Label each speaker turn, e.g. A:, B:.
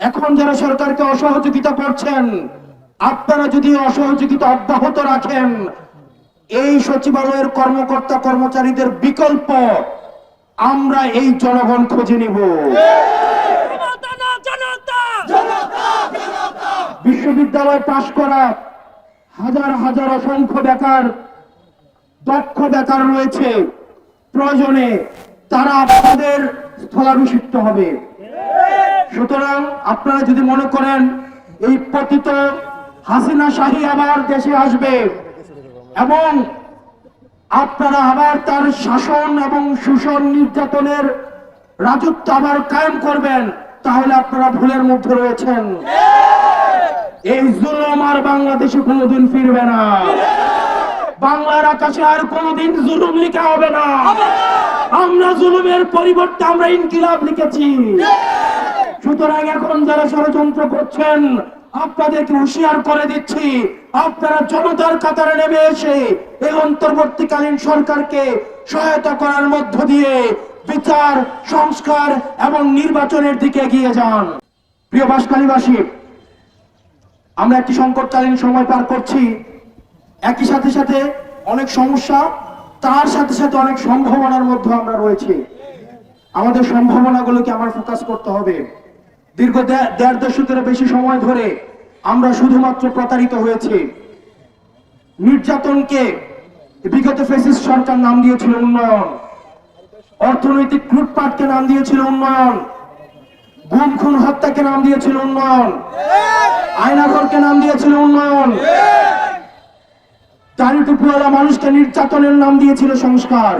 A: এখন যারা সরকারকে অসহযোগিতা করছেন, আপনারা যদি অসহযোগিতা অব্যাহত রাখেন, এই সচিবালয়ের কর্মকর্তা কর্মচারীদের বিকল্প আমরা এই জনগণ খুঁজে নিব। বিশ্ববিদ্যালয় পাশ করা হাজার হাজার অসংখ্য বেকার, দক্ষ বেকার রয়েছে। প্রয়োজনে তারা আপনাদের স্থলাভিষিক্ত হবে। সুতরাং আপনারা যদি মনে করেন, এই পতিত হাসিনা শাহী আবার দেশে আসবে এবং আপনারা আবার তার শাসন এবং শোষণ নির্যাতনের রাজত্ব আবার কায়েম করবেন, তাহলে আপনারা ভুলের মধ্যে রয়েছেন। এই জুলুম আর বাংলাদেশে কোনোদিন ফিরবে না। বাংলার আকাশে আর কোনোদিন জুলুম লিখা হবে না। জুলুমের পরিবর্তে আমরা ইনকিলাব লিখেছি। সুতরাং এখন যারা ষড়যন্ত্র করছেন, আপনাদেরকে হুঁশিয়ার করে দিচ্ছি, আপনারা জনতার কাতারে নেমে এসে এই অন্তর্বর্তীকালীন সরকারকে সহায়তা করার মধ্য দিয়ে বিচার, সংস্কার এবং নির্বাচনের দিকে এগিয়ে যান। প্রিয় বাসকালীবাসী, আমরা একটি সংকটকালীন সময় পার করছি। একই সাথে সাথে অনেক সমস্যা তার সাথে সাথে অনেক সম্ভাবনার মধ্যে আমরা রয়েছি। আমাদের সম্ভাবনাগুলোকে আমার ফোকাস করতে হবে। দীর্ঘ দেড় দশকের বেশি সময় ধরে আমরা শুধুমাত্র প্রতারিত হয়েছি। নির্যাতনকে বিগত ফেসিস সরকার নাম দিয়েছিল উন্নয়ন। অর্থনৈতিক লুটপাটকে নাম দিয়েছিল উন্নয়ন। গুম, খুন, হত্যাকে নাম দিয়েছিল উন্নয়ন। আয়নাঘরকে নাম দিয়েছিল উন্নয়ন। টুপিওয়ালা মানুষকে নির্যাতনের নাম দিয়েছিল সংস্কার।